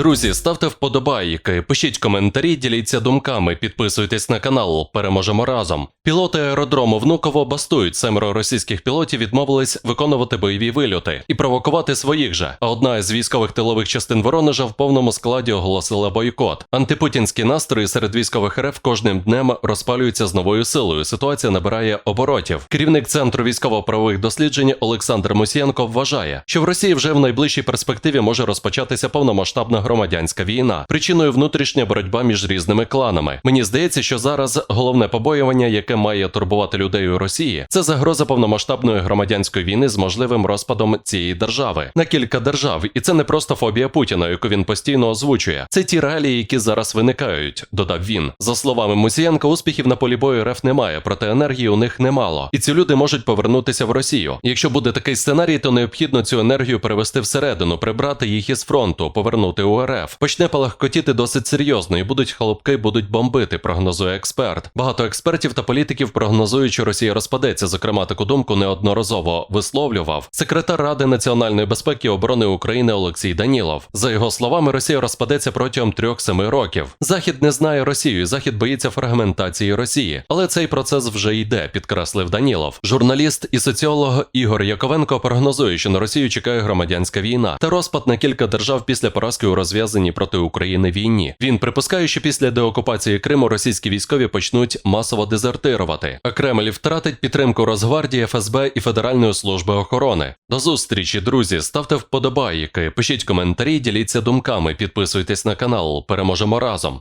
Друзі, ставте вподобайки, пишіть коментарі, діліться думками, підписуйтесь на канал. Переможемо разом. Пілоти аеродрому Внуково бастують. Семеро російських пілотів відмовились виконувати бойові вильоти і провокувати своїх же. А одна із військових тилових частин Воронежа в повному складі оголосила бойкот. Антипутінські настрої серед військових РФ кожним днем розпалюються з новою силою. Ситуація набирає оборотів. Керівник центру військово-правових досліджень Олександр Мусієнко вважає, що в Росії вже в найближчій перспективі може розпочатися повномасштабна громадянська війна. Причиною внутрішня боротьба між різними кланами. Мені здається, що зараз головне побоювання, яке має турбувати людей у Росії, це загроза повномасштабної громадянської війни з можливим розпадом цієї держави на кілька держав, і це не просто фобія Путіна, яку він постійно озвучує. Це ті реалії, які зараз виникають, додав він. За словами Мусієнка, успіхів на полі бою РФ немає, проте енергії у них немало. І ці люди можуть повернутися в Росію. Якщо буде такий сценарій, то необхідно цю енергію перевести всередину, прибрати їх із фронту, повернути у РФ. Почне палахкотіти досить серйозно, і будуть холопки, будуть бомбити, прогнозує експерт. Багато експертів та політиків прогнозують, що Росія розпадеться. Зокрема, таку думку неодноразово висловлював секретар Ради національної безпеки і оборони України Олексій Данілов. За його словами, Росія розпадеться протягом 3-7 років. Захід не знає Росію, захід боїться фрагментації Росії, але цей процес вже йде, підкреслив Данілов. Журналіст і соціолог Ігор Яковенко прогнозує, що на Росію чекає громадянська війна та розпад на кілька держав після поразки у розв'язаній проти України війні. Він припускає, що після деокупації Криму російські військові почнуть масово дезертирувати, а Кремль втратить підтримку Росгвардії, ФСБ і Федеральної служби охорони. До зустрічі, друзі. Ставте вподобайки, пишіть коментарі, діліться думками, підписуйтесь на канал. Переможемо разом.